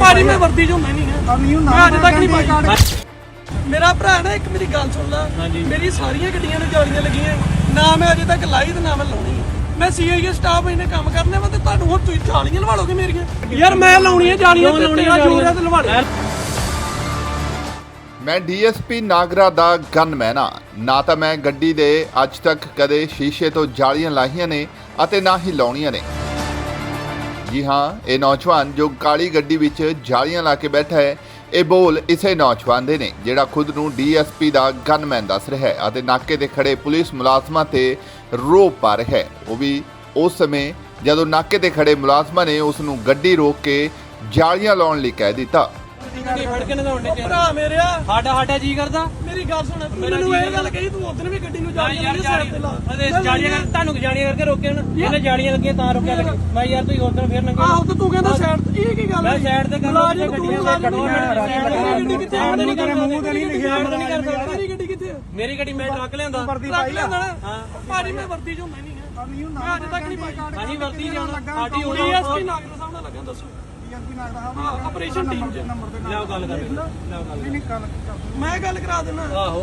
ਭਾਜੀ ਮੈਂ ਵਰਦੀ ਚੋਂ ਮੈਂ ਨਹੀਂ ਹੈ ਮੈਂ ਅੱਜ ਤੱਕ ਨਹੀਂ ਪਾਈ ਮੇਰਾ ਭਰਾ ਨਾ ਇੱਕ ਮੇਰੀ ਗੱਲ ਸੁਣ ਲਾ। ਮੇਰੀ ਸਾਰੀਆਂ ਗੱਡੀਆਂ ਨੂੰ ਜਾਲੀਆਂ ਲੱਗੀਆਂ। ਨਾ ਮੈਂ ਅਜੇ ਤੱਕ ਲਾਈ ਤੇ ਨਾ ਮੈਂ ਲਾਉਣੀ। ਮੈਂ ਸੀਆਈਏ ਸਟਾਫ ਇਹਨੇ ਕੰਮ ਕਰਨੇ ਵਾ ਤੇ ਤੁਹਾਨੂੰ ਹੁਣ ਤੁਸੀਂ ਜਾਲੀਆਂ ਲਵਾ ਲੋਗੇ ਮੇਰੀਆਂ। ਯਾਰ ਮੈਂ ਲਾਉਣੀਆਂ ਜਾਲੀਆਂ ਤੇ ਲਾਉਣੀਆਂ ਤੇਰਾ ਜੋਰ ਹੈ ਤੇ ਲਵਾ ਲੈ ਮੈਂ ਡੀਐਸਪੀ ਨਾਗਰਾ ਦਾ ਗਨਮੈਨ ਆ ਨਾ ਤਾਂ ਮੈਂ ਗੱਡੀ ਦੇ ਅੱਜ ਤੱਕ ਕਦੇ ਸ਼ੀਸ਼ੇ ਤੋਂ ਜਾਲੀਆਂ ਲਾਹੀਆਂ ਨੇ ਅਤੇ ਨਾ ਹੀ ਲਾਉਣੀਆਂ ਨੇ। ਜੀ ਹਾਂ, ਇਹ ਨੌਜਵਾਨ ਜੋ ਕਾਲੀ ਗੱਡੀ ਵਿੱਚ ਜਾਲੀਆਂ ਲਾ ਕੇ ਬੈਠਾ ਹੈ, ਇਹ ਬੋਲ ਇਸੇ ਨੌਜਵਾਨ ਦੇ ਨੇ, ਜਿਹੜਾ ਖੁਦ ਨੂੰ ਡੀਐਸਪੀ ਦਾ ਗਨਮੈਨ ਦੱਸ ਰਿਹਾ ਹੈ ਅਤੇ ਨਾਕੇ ਤੇ ਖੜੇ ਪੁਲਿਸ ਮੁਲਾਜ਼ਮਾਂ ਤੇ ਰੋਪ ਪਾ ਰਿਹਾ ਹੈ। ਉਹ ਵੀ ਉਸ ਸਮੇਂ ਜਦੋਂ ਨਾਕੇ ਤੇ ਖੜੇ ਮੁਲਾਜ਼ਮਾਂ ਨੇ ਉਸ ਨੂੰ ਗੱਡੀ ਰੋਕ ਕੇ ਜਾਲੀਆਂ ਲਾਉਣ ਲਈ ਕਹਿ ਦਿੱਤਾ। ਗੱਡੀ ਫੜ ਕੇ ਨਗਾਉਣੇ ਚ ਭਰਾ ਮੇਰਿਆ। ਸਾਡਾ ਸਾਡਾ ਜੀ ਕਰਦਾ। ਮੇਰੀ ਗੱਲ ਸੁਣ ਮੈਨੂੰ ਜੀ ਇਹ ਗੱਲ ਕਹੀ ਤੂੰ ਉਦੋਂ ਵੀ ਗੱਡੀ ਨੂੰ ਯਾਰ ਦੀ ਸਾਈਡ ਤੇ ਲਾ। ਅਰੇ ਜਾਲੀਆਂ ਕਰ ਤੁਹਾਨੂੰ ਜਾਲੀਆਂ ਕਰਕੇ ਰੋਕਿਆ ਨਾ। ਇਹਨੇ ਜਾਲੀਆਂ ਲੱਗੀਆਂ ਤਾਂ ਰੋਕਿਆ ਲੱਗੀ ਮੈਂ ਯਾਰ ਤੁਸੀਂ ਉਧਰ ਫੇਰ ਨੰਗੇ ਆਹੋ ਤੇ ਤੂੰ ਕਹਿੰਦਾ ਸਾਈਡ ਤੇ ਇਹ ਕੀ ਗੱਲ ਮੈਂ ਹੈ? ਸਾਈਡ ਤੇ ਕਰ ਮੁਲਾਜ਼ਮ ਗੱਡੀਆਂ ਤੂੰ ਲਾ ਗੱਡੀ ਕਿੱਥੇ? ਆ? ਨਹੀਂ ਕਰ ਮੂੰਹ ਤੇ ਨਹੀਂ ਲਿਖਿਆ ਨਹੀਂ ਕਰ ਸਕਦਾ। ਮੇਰੀ ਗੱਡੀ ਕਿੱਥੇ ਮੇਰੀ ਗੱਡੀ ਮੈਂ ਟਰੱਕ ਲਿਆਂਦਾ। ਵਰਦੀ ਆ। ਲੈਂਦਾ ਨਾ। ਭਾਜੀ ਮੈਂ ਵਰਦੀ ਚੋਂ ਮੈਂ ਨਹੀਂ ਹੈ ਨਹੀਂ ਹੁੰਦਾ ਮੈਂ ਅੱਜ ਤੱਕ ਨਹੀਂ ਪਾਈ। ਹਾਂਜੀ ਵਰਤੀ ਜਾਣਾ? ਸਾਡੀ ਉਹ ਡੀਐਸਪੀ ਨਾਗਰ ਸਾਹਿਬ ਨਾਲ ਲੱਗਾ ਦੱਸੋ। ਡੀਐਸਪੀ ਸਾਹਿਬ ਹਾਂ ਆਪਰੇਸ਼ਨ ਟੀਮ ਚ। ਨੰਬਰ ਤੇ ਲਿਆਓ ਗੱਲ ਕਰ ਲਿਆਓ ਗੱਲ ਨਹੀਂ ਗੱਲ ਕਰ ਮੈਂ ਗੱਲ ਕਰਾ ਦਿੰਦਾ ਆਹੋ।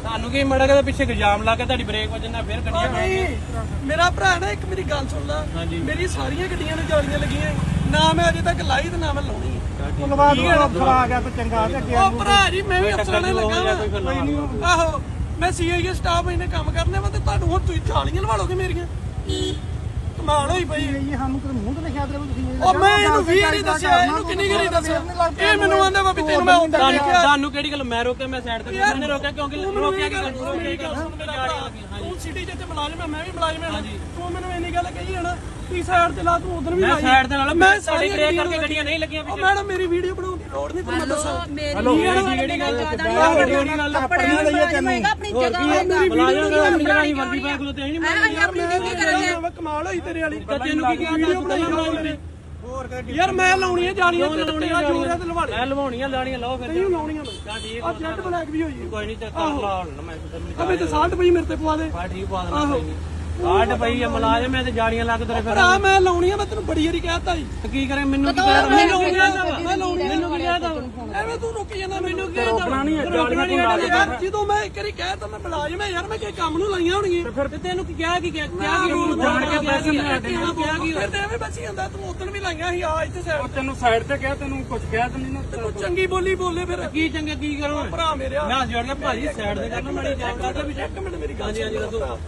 ਤੁਹਾਨੂੰ ਕੀ ਮੜਾ ਕੇ ਪਿੱਛੇ ਇਲਜ਼ਾਮ ਲਾ ਕੇ ਤੁਹਾਡੀ ਬ੍ਰੇਕ ਵੱਜਣਾ ਫੇਰ ਗੱਡੀਆਂ ਨਹੀਂ। ਮੇਰਾ ਭਰਾ ਨਾ ਇੱਕ ਮੇਰੀ ਗੱਲ ਸੁਣ ਲਾ। ਮੇਰੀ ਸਾਰੀਆਂ ਗੱਡੀਆਂ ਨੂੰ ਜਾਲੀਆਂ ਲੱਗੀਆਂ। ਨਾ ਮੈਂ ਅਜੇ ਤੱਕ ਲਾਈ ਤੇ ਨਾ ਮੈਂ ਲਾਉਣੀ। ਉਹ ਲਵਾ ਦੋ ਅਫਸਰ ਆ ਗਿਆ ਤੇ ਚੰਗਾ ਤੇ ਅੱਗੇ ਉਹ ਭਰਾ ਜੀ ਮੈਂ ਵੀ ਅਫਸਰਾਂ ਨੇ ਲੱਗਾ ਆਹੋ ਮੈਂ ਸੀਆਈਏ ਸਟਾਫ ਇਹਨੇ ਕੰਮ ਕਰਨੇ ਵਾ ਤੇ ਤੁਹਾਨੂੰ ਹੁਣ ਤੁਸੀਂ ਜਾਲੀਆਂ ਲਵਾ ਲੋਗੇ ਮੇਰੀਆਂ। ਕਮਾਲ ਹੋਈ ਪਈ। ਇਹ ਸਾਨੂੰ ਕਿਤੇ ਮੂੰਹ ਤੇ ਲਿਖਿਆ ਤੇ ਤੁਸੀਂ ਉਹ ਮੈਂ ਇਹਨੂੰ ਵੀ ਨਹੀਂ ਦੱਸਿਆ ਇਹਨੂੰ ਕਿੰਨੀ ਗਰੀ ਦੱਸਿਆ? ਇਹ ਮੈਨੂੰ ਆਂਦਾ ਵਾ ਵੀ ਤੈਨੂੰ ਮੈਂ ਉੱਧਰ ਤੁਹਾਨੂੰ ਦੇਖਿਆ। ਤੁਹਾਨੂੰ ਕਿਹੜੀ ਗੱਲ ਮੈਂ ਰੋਕਿਆ ਮੈਂ ਸਾਈਡ ਤੇ ਮੈंने ਰੋਕਿਆ ਕਿਉਂਕਿ ਰੋਕਿਆ ਕੀ ਗੱਲ ਮੇਰੀ ਗੱਲ ਸੁਣ ਮੇਰਾ ਭਰਾ ਤੂੰ ਸਿਟੀ ਜਿੱਤੇ ਮੁਲਾਜ਼ਮ ਹੈ ਮੈਂ ਵੀ ਮੁਲਾਜ਼ਮ ਹਾਂ ਤੂੰ ਮੈਨੂੰ ਇੰਨੀ ਗੱਲ ਕਹੀ ਹੈ ਨਾ ਤੀ ਸਾਈਡ ਤੇ ਲਾ ਤੂੰ ਉਧਰ ਵੀ ਮੈਂ ਲਾਈ। ਸਾਈਡ ਤੇ ਨਾਲ ਮੈਂ ਮੈਂ ਸਾਰੀ ਸਾਡੀ ਬ੍ਰੇਕ ਕਰਕੇ ਗੱਡੀਆਂ ਨਹੀਂ ਲੱਗੀਆਂ ਉਹ ਮੈਡਮ ਮੇਰੀ ਵੀਡੀਓ ਦੀ ਲੋੜ ਨਹੀਂ ਤੁਹਾਨੂੰ ਦੱਸਾਂ। ਹੈਲੋ ਜਿਹੜੀ ਗੱਲ ਜਿਹੜੀ ਗੱਲ ਕੱਪੜਿਆਂ ਲਈ ਤੈਨੂੰ ਆਪਣੀ ਜਗ੍ਹਾ ਹੋਗਾ ਬੁਲਾਇਆ ਗਿਆ ਆਪਣੀ ਜਗ੍ਹਾ ਹੀ ਵਰਦੀ ਪਾ ਕੇ ਤੇ ਨਹੀਂ ਅਸੀਂ ਆਪਣੀ ਡਿਊਟੀ ਕਰਾਂਗੇ ਮੈਂ ਕਮਾਲ ਹੋਈ ਤੇਰੇ ਵਾਲੀ। ਤਾਂ ਤੈਨੂੰ ਕੀ ਕਿਹਾ ਵੀਡੀਓ ਬਣਾਈ ਹੋਈ ਮੇਰੀ ਯਾਰ ਮੈਂ ਲਾਉਣੀ ਹੈ ਜਾਲੀਆਂ ਤੇ ਤੇਰਾ ਜੋਰ ਹੈ ਤੇ ਲਵਾ ਲੈ ਮੈਂ ਲਵਾਉਣੀਆਂ ਲਾਣੀਆਂ ਲਾਓ ਫਿਰ। ਨਹੀਂ ਲਾਉਣੀਆਂ ਮੈਂ ਤਾਂ ਠੀਕ ਆ ਜੈਟ ਬਲੈਕ ਵੀ ਹੋਈ ਹੈ ਕੋਈ ਨਹੀਂ ਚੱਕ ਲਾ ਲੈਣਾ ਮੈਂ ਅਬੇ ਤੇ ਸਾਲਟ ਪਈ ਮੇਰੇ ਤੇ ਪਵਾ ਦੇ। ਬਾ ਠੀਕ ਪਾ ਦੇਣਾ ਕੋਈ ਨਹੀਂ। ਕਾਟ ਪਈ ਆ ਮਲਾਜਮ ਮੈਂ ਤੇ ਜਾੜੀਆਂ ਲੱਗ ਤੇਰੇ ਫਿਰ। ਭਰਾ ਮੈਂ ਲਾਉਣੀ ਆ ਮੈਂ ਤੈਨੂੰ ਬੜੀ ਵਾਰੀ ਕਹਿਤਾ ਜੀ ਤੇ ਕੀ ਕਰੇ ਮੈਨੂੰ ਕੀ ਕਹਿ ਮੈਂ ਲਾਉਣੀ ਆ ਮੈਂ ਲਾਉਣੀ ਮੈਨੂੰ ਕੀ ਕਹਿਦਾ ਐਵੇਂ ਤੂੰ ਰੁਕ ਜਾਂਦਾ ਮੈਨੂੰ ਕੀ ਰੋਕਣਾ ਨਹੀਂ ਹੈ ਰੋਕਣਾ ਨਹੀਂ ਹੈ ਯਾਰ ਜਦੋਂ ਮੈਂ ਇੱਕ ਵਾਰੀ ਕਹਿ ਤਾ ਮੈਂ ਮੁਲਾਜ਼ਮ ਹੈ ਯਾਰ ਮੈਂ ਕਿ ਕੰਮ ਨੂੰ ਲਾਈਆਂ ਹੋਣਗੀਆਂ ਤੇ ਤੈਨੂੰ ਕੀ ਕਿਹਾ ਕੀ ਕਿਹਾ ਕੀ ਜਾਣ ਕੇ ਪੈਸੇ ਮੈਂ ਕਿਹਾ ਕੀ ਫਿਰ ਤੇ ਐਵੇਂ ਬਚੀ ਜਾਂਦਾ ਤੂੰ ਉਦੋਂ ਵੀ ਲਾਈਆਂ ਸੀ ਆ ਇੱਥੇ ਸਾਈਡ ਤੈਨੂੰ ਸਾਈਡ ਤੇ ਕਿਹਾ ਤੈਨੂੰ ਕੁਝ ਕਿਹਾ ਤੇ ਨਹੀਂ ਨਾ ਤੂੰ ਚੰਗੀ ਬੋਲੀ ਬੋਲੇ ਫਿਰ। ਕੀ ਚੰਗਾ ਕੀ ਕਰੋ? ਭਰਾ ਮੇਰਿਆ। ਮੈਂ ਜੋੜਨਾ ਭਾਜੀ ਸਾਈਡ ਤੇ ਕਰਨਾ ਮਾੜੀ ਜਾਣ ਕਰਦਾ ਵੀ ਇੱਕ ਮਿੰਟ ਮੇਰੀ ਗੱਲ ਹਾਂਜੀ ਹਾਂਜੀ ਦੱਸੋ।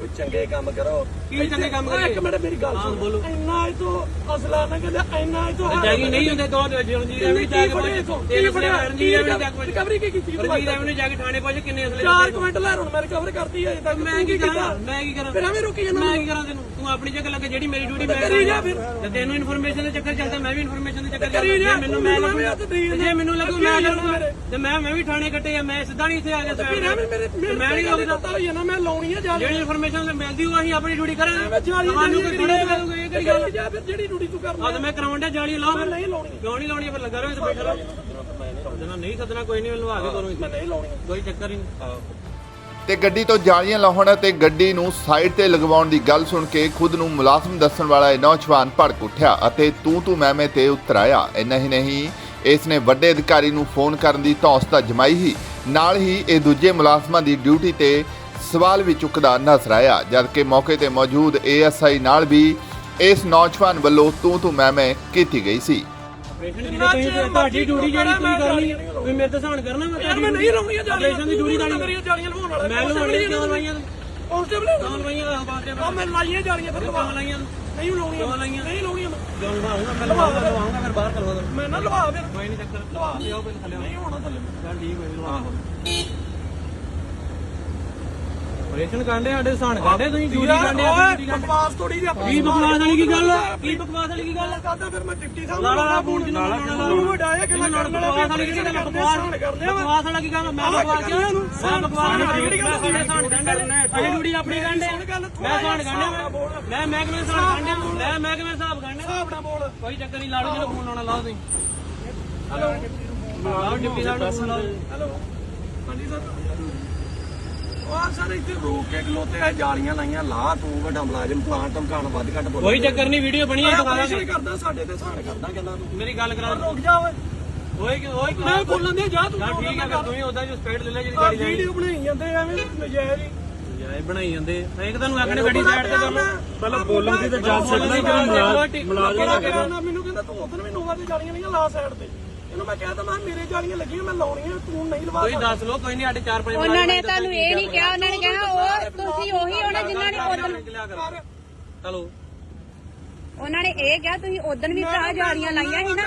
ਕੋਈ ਚੰਗੇ ਕੰਮ ਕਰੋ। ਕੀ ਚੰਗੇ ਕੰਮ ਕਰੀਏ? ਇੱਕ ਮਿੰਟ ਮੇਰੀ ਗੱਲ ਸੁਣ। ਬੋਲੋ। ਇੰਨਾ ਇਹ ਤੋਂ ਅਸਲਾ ਨਾ ਕਹਿੰਦੇ ਇੰਨਾ ਇਹ ਤੋਂ ਜਾਗੀ ਨਹੀਂ ਹੁੰਦੇ ਦੋ ਰਣਜੀਤ ਐਵੇਂ ਜਾ ਕੇ ਪਹੁੰਚ ਤਿੰਨ ਫੜਿਆ? ਰਣਜੀਤ ਐਵੇਂ ਜਾ ਕੇ ਰਿਕਵਰੀ ਕੀ ਕੀਤੀ? ਤੂੰ ਰਣਜੀਤ ਐਵੇਂ ਜਾ ਕੇ ਥਾਣੇ ਪਹੁੰਚ ਕਿੰਨੇ ਅਸਲੇ ਚਾਰ ਕੁਇੰਟ ਲੈ ਹੁਣ ਮੈਂ ਰਿਕਵਰ ਕਰਤੀ ਹੈ ਤੱਕ ਮੈਂ ਕੀ ਕਰਾਂ? ਮੈਂ ਕੀ ਕਰਾਂ? ਫਿਰ ਐਵੇਂ ਰੁਕੀ ਜਾਂਦਾ ਮੈਂ ਕੀ ਕਰਾਂ ਤੈਨੂੰ? ਤੂੰ ਆਪਣੀ ਜਗ੍ਹਾ ਲੱਗੇ ਜਿਹੜੀ ਮੇਰੀ ਡਿਊਟੀ ਮੈਂ ਕਰੀ ਜਾ ਫਿਰ। ਤੇ ਤੈਨੂੰ ਇਨਫੋਰਮੇਸ਼ਨ ਦੇ ਚੱਕਰ ਚੱਲਦਾ ਮੈਂ ਵੀ ਇਨਫੋਰਮੇਸ਼ਨ ਦੇ ਚੱਕਰ ਕਰੀ ਚੱਲਦਾ। ਜਾ, ਜੇ ਮੈਨੂੰ ਮੈਂ ਲੱਗੂ ਤੇ ਜੇ ਮੈਨੂੰ ਲੱਗੂ ਮੈਂ ਲੱਗੂ ਤੇ ਮੈਂ ਮੈਂ ਵੀ ਥਾਣੇ ਕੱਟੇ ਆ ਮੈਂ ਸਿੱਧਾ ਨਹੀਂ ਇੱਥੇ ਆ ਗਿਆ ਫਿਰ ਐਵੇਂ ਮੇਰੇ ਤੇ ਮੈਂ ਨਹੀਂ ਲੱਗਦਾ ਪਤਾ ਹੋਈ ਹੈ ਨਾ ਮੈਂ ਲਾਉਣੀ ਹੈ ਜਾ ਜਿਹੜੀ ਇਨਫੋਰਮੇਸ਼ਨ ਮਿਲਦੀ ਉਹ ਅਸੀਂ ਆਪਣੀ ਡਿਊਟੀ ਕਰਾਂਗੇ। ਤੁਹਾਨੂੰ ਕੋਈ ਥੋੜੇ ਕਰੂਗੇ ਇਹ ਕਿਹੜੀ ਗੱਲ ਜਾ ਫਿਰ ਜਿਹੜੀ ਡਿਊਟੀ ਤੂੰ ਕਰਨਾ ਆ ਤਾਂ ਮੈਂ ਕਰਾਉਣ ਡਿਆ ਜਾਲੀ ਲਾਓ ਫਿਰ। ਨਹੀਂ ਲਾਉਣੀ। ਕਿਉਂ ਨਹੀਂ ਲਾਉਣੀ ਫਿਰ ਲੱਗਾ ਰਹੋ ਇੱਥੇ ਬੈਠਾ ਰਹੋ। ਜਨਾ ਨਹੀਂ ਸੱਦਣਾ ਕੋਈ ਨਹੀਂ ਮੈਨੂੰ ਆ ਕੇ ਕਰੋ ਮੈਂ ਨਹੀਂ ਲਾਉਣੀ। ਕੋਈ ਚੱਕਰ ਹੀ ਨਹੀਂ। ਤੇ ਗੱਡੀ ਤੋਂ ਜਾਲੀਆਂ ਲਾਉਣ ਅਤੇ ਗੱਡੀ ਨੂੰ ਸਾਈਡ ਤੇ ਲਗਵਾਉਣ ਦੀ ਗੱਲ ਸੁਣ ਕੇ ਖੁਦ ਨੂੰ ਮੁਲਾਜ਼ਮ ਦੱਸਣ ਵਾਲਾ ਇਹ ਨੌਜਵਾਨ ਭੜਕ ਉੱਠਿਆ ਅਤੇ ਤੂੰ ਤੂੰ ਮੈਂ ਮੈਂ ਤੇ ਉਤਰ ਆਇਆ ਇੰਨਾ ਹੀ ਨਹੀਂ ਇਸ ਨੇ ਵੱਡੇ ਅਧਿਕਾਰੀ ਨੂੰ ਫੋਨ ਕਰਨ ਦੀ ਧੌਂਸ ਤਾਂ ਜਮਾਈ ਹੀ। ਨਾਲ ਹੀ ਇਹ ਦੂਜੇ ਮੁਲਾਜ਼ਮਾਂ ਦੀ ਡਿਊਟੀ ਤੇ ਸਵਾਲ ਵੀ ਚੁੱਕਦਾ ਨਜ਼ਰ ਆਇਆ ਜਦਕਿ ਮੌਕੇ ਤੇ ਮੌਜੂਦ ਏਐਸਆਈ ਨਾਲ ਵੀ ਇਸ ਨੌਜਵਾਨ ਵੱਲੋਂ ਤੂੰ ਤੂੰ ਮੈਂ ਮੈਂ ਕੀਤੀ ਗਈ ਸੀ। ਆਪਰੇਸ਼ਨ ਦੀ ਤੁਸੀਂ ਤੁਹਾਡੀ ਡਿਊਟੀ ਜਿਹੜੀ ਤੁਸੀਂ ਕਰਨੀ ਤੁਸੀਂ ਮੇਰੇ ਤੇ ਸਹਾਨ ਕਰਨਾ ਮੈਂ ਤੁਹਾਡੀ ਮੈਂ ਨਹੀਂ ਲਾਉਣੀ ਜਾਲੀਆਂ ਆਪਰੇਸ਼ਨ ਦੀ ਡਿਊਟੀ ਤੁਹਾਡੀ ਮੇਰੀਆਂ ਜਾਲੀਆਂ ਲਵਾਉਣ ਵਾਲਾ। ਮੈਂ ਲਵਾਉਣੀ ਕਿਉਂ ਲਵਾਈਆਂ ਤੂੰ ਕਾਂਸਟੇਬਲ ਕਿਉਂ ਲਵਾਈਆਂ ਆ ਬਾਤੇ ਆ ਮੈਂ ਲਾਈਆਂ ਜਾਲੀਆਂ ਫਿਰ ਲਵਾ। ਕਿਉਂ ਲਾਈਆਂ? ਤੂੰ ਨਹੀਂ ਲਾਉਣੀਆਂ। ਕਿਉਂ ਲਾਈਆਂ? ਨਹੀਂ ਲਾਉਣੀਆਂ ਮੈਂ। ਕਿਉਂ ਲਵਾਉਂਗਾ? ਮੈਂ ਲਵਾਉਂਗਾ ਲਵਾਉਂਗਾ ਫਿਰ ਬਾਹਰ ਕਰਵਾ ਦੋ। ਮੈਂ ਨਾ ਲਵਾ ਫਿਰ। ਕੋਈ ਨਹੀਂ ਚੱਕਰ। ਲਵਾ। ਲਿਓ ਪਹਿਲਾਂ ਥੱਲੇ। ਨਹੀਂ ਹੋਣਾ ਥੱਲੇ। ਚੱਲ ਠੀਕ ਹੋਈ ਲਵਾ ਆਪਰੇਸ਼ਨ ਕਾਂਡੇ ਸਾਡੇ ਸਹਾਨ ਕਾਂਡੇ ਤੁਸੀਂ ਡਿਊਟੀ ਕਾਂਡੇ ਓਏ ਆਪਣੀ ਬਕਵਾਸ ਥੋੜੀ ਜਿਹੀ ਆਪਣੀ ਕੀ ਬਕਵਾਸ ਵਾਲੀ ਕੀ ਗੱਲ ਕੀ ਬਕਵਾਸ ਵਾਲੀ ਕੀ ਗੱਲ ਕਰਦਾ ਫਿਰ ਮੈਂ ਡਿਪਟੀ ਸਾਹਿਬ ਲਾਲਾ ਵਾਲਾ ਫੋਨ ਜਿਹਨੂੰ ਲਾਉਣਾ ਤੂੰ ਵਡਾਇਆ ਕਿ ਮੈਂ ਵਾਲਾ ਬਕਵਾਸ ਵਾਲੀ ਕੀ ਗੱਲ? ਬਕਵਾਸ? ਕਰਦੇ ਆ? ਬਕਵਾਸ ਵਾਲਾ ਕੀ ਗੱਲ? ਮੈਂ ਬਕਵਾਸ ਕਿਉਂ? ਮੈਂ ਬਕਵਾਸ ਵਾਲੀ ਸਾਡੇ ਸਾਨ ਗੰਢੇ ਅਸੀਂ ਡਿਊਟੀ ਆਪਣੀ ਗੰਢੇ ਮੈਂ ਸਾਨ ਗੰਢੇ ਮੈਂ ਮੈਂ ਕਿਵੇਂ ਸਾਨ ਗੰਢੇ ਮੈਂ ਮੈਂ ਕਿਵੇਂ ਹਿਸਾਬ ਗੰਢੇ ਹਿਸਾਬ ਨਾਲ ਬੋਲ। ਕੋਈ ਚੱਕਰ ਨਹੀਂ ਲਾੜੂ ਜਿਹੜਾ ਫੋਨ ਲਾਉਣਾ ਲਾਓ ਤੁਸੀਂ। ਹੈਲੋ। ਡਿਪਟੀ ਸਾਹਿਬ ਨੂੰ ਫੋਨ ਲਾਓ। ਹੈਲੋ। ਹਾਂਜੀ ਸਰ। ਆ ਸਰ ਇੱਥੇ ਰੋਕ ਕੇ ਖਲੋਤੇ ਆ ਜਾਲੀਆਂ ਲਾਈਆਂ ਲਾ ਤੂੰ ਵੱਡਾ ਮੁਲਾਜ਼ਮ ਪਲਾਂ ਧਮਕਾਣ ਵੱਧ ਘੱਟ ਬੋਲ ਕੋਈ ਚੱਕਰ ਨਹੀਂ ਵੀਡੀਓ ਬਣੀ ਹੈ ਦਿਖਾ ਆਪਰੇਸ਼ਨ ਕਰਦਾ ਸਾਡੇ ਤੇ ਸਾਨ ਕਰਦਾ ਕਹਿੰਦਾ ਤੂੰ। ਮੇਰੀ ਗੱਲ ਕਰਾ। ਰੁਕ ਜਾ ਓਏ। ਓਏ ਕਿ- ਓਏ ਮੈਂ ਬੋਲਣ ਦੇ ਜਾ ਤੂੰ ਠੀਕ ਹੈ ਫਿਰ ਤੂੰ ਹੀ ਉਹਦਾ ਜੋ ਸਪੀਡ ਲੈ ਲੈ ਜਿਹੜੀ ਆ ਗਾੜੀ ਜਾਏਗੀ ਵੀਡੀਓ ਬਣਾਈ ਜਾਂਦੇ ਐਵੇਂ ਨਜਾਇਜ਼ ਹੀ। ਯਾਰ ਬਣਾਈ ਜਾਂਦੇ ਇੱਕ ਤੁਹਾਨੂੰ ਆਖਣੇ ਗੱਡੀ ਸਾਈਡ ਤੇ ਕਰ ਲਓ ਪਹਿਲਾਂ ਬੋਲਣ ਦੀ ਤੇ ਜਾ ਸਕਦਾ ਹੀ ਜਦੋਂ ਮੁਲਾਜ਼ਮ ਨਾ ਮੈਨੂੰ ਕਹਿੰਦਾ ਤੂੰ ਉਧਰ ਵੀ ਨੋਵਾ ਤੇ ਜਾਲੀਆਂ ਨਹੀਂ ਲਾ ਸਾਈਡ ਤੇ। ਇਹਨੂੰ ਮੈਂ ਕਹਿ ਤਾ ਮੈਂ ਮੇਰੇ ਜਾਲੀਆਂ ਲੱਗੀਆਂ ਮੈਂ ਲਾਉਣੀਆਂ ਤੂੰ ਨਹੀਂ ਲਵਾ ਦੱਸ ਲੋ ਕੋਈ ਨਹੀਂ ਸਾਡੇ 4-5 ਉਹਨਾਂ ਨੇ ਤੁਹਾਨੂੰ ਇਹ ਨਹੀਂ ਕਿਹਾ ਉਹਨਾਂ ਨੇ ਕਿਹਾ ਉਹ ਤੁਸੀਂ ਉਹੀ ਹੋਣਾ ਜਿਨ੍ਹਾਂ ਨੇ ਉਦੋਂ ਚਲੋ। ਉਹਨਾਂ ਨੇ ਇਹ ਕਿਹਾ ਤੁਸੀਂ ਉਦੋਂ ਵੀ ਭਰਾ ਜਾਲੀਆਂ ਲਾਈਆਂ ਸੀ ਨਾ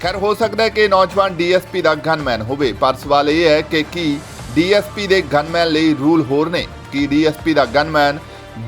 ਖੈਰ, ਹੋ ਸਕਦਾ ਹੈ ਕਿ ਨੌਜਵਾਨ ਡੀਐਸਪੀ ਦਾ ਗਨਮੈਨ ਹੋਵੇ, ਪਰ ਸਵਾਲ ਇਹ ਹੈ ਕਿ ਕੀ ਡੀਐਸਪੀ ਦੇ ਗਨਮੈਨ ਲਈ ਰੂਲ ਹੋਰ ਨੇ? ਕੀ ਡੀਐਸਪੀ ਦਾ ਗਨਮੈਨ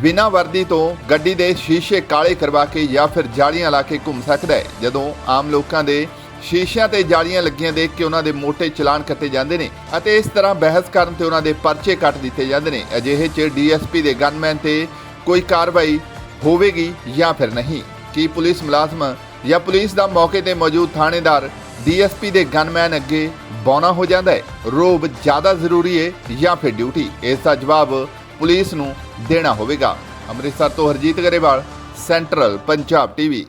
ਬਿਨਾਂ ਵਰਦੀ ਤੋਂ ਗੱਡੀ ਦੇ ਸ਼ੀਸ਼ੇ ਕਾਲੇ ਕਰਵਾ ਕੇ ਜਾਂ ਫਿਰ ਜਾਲੀਆਂ ਲਾ ਕੇ ਘੁੰਮ ਸਕਦਾ ਹੈ? ਜਦੋਂ ਆਮ ਲੋਕਾਂ ਦੇ ਸ਼ੀਸ਼ਿਆਂ ਤੇ ਜਾਲੀਆਂ ਲੱਗੀਆਂ ਦੇਖ ਕੇ ਉਹਨਾਂ ਦੇ ਮੋਟੇ ਚਲਾਨ ਕੱਟੇ ਜਾਂਦੇ ਨੇ ਅਤੇ ਇਸ ਤਰ੍ਹਾਂ ਬਹਿਸ ਕਰਨ ਤੇ ਉਹਨਾਂ ਦੇ ਪਰਚੇ ਕੱਟ ਦਿੱਤੇ ਜਾਂਦੇ ਨੇ, ਅਜਿਹੇ 'ਚ ਡੀਐਸਪੀ ਦੇ ਗਨਮੈਨ ਤੇ ਕੋਈ ਕਾਰਵਾਈ ਹੋਵੇਗੀ ਜਾਂ ਫਿਰ ਨਹੀਂ? ਕੀ ਪੁਲਿਸ ਮੁਲਾਜ਼ਮ ਜਾਂ ਪੁਲਿਸ ਦਾ ਮੌਕੇ ਤੇ ਮੌਜੂਦ ਥਾਣੇਦਾਰ, ਡੀਐਸਪੀ ਦੇ ਗਨਮੈਨ ਅੱਗੇ ਬੌਣਾ ਹੋ ਜਾਂਦਾ ਹੈ। ਰੋਬ ਜ਼ਿਆਦਾ ਜ਼ਰੂਰੀ ਹੈ ਜਾਂ ਫਿਰ ਡਿਊਟੀ? ਇਸ ਦਾ ਜਵਾਬ ਪੁਲਿਸ ਨੂੰ ਦੇਣਾ ਹੋਵੇਗਾ। ਅੰਮ੍ਰਿਤਸਰ ਤੋਂ ਹਰਜੀਤ ਗਰੇਵਾਲ, ਸੈਂਟਰਲ ਪੰਜਾਬ ਟੀਵੀ।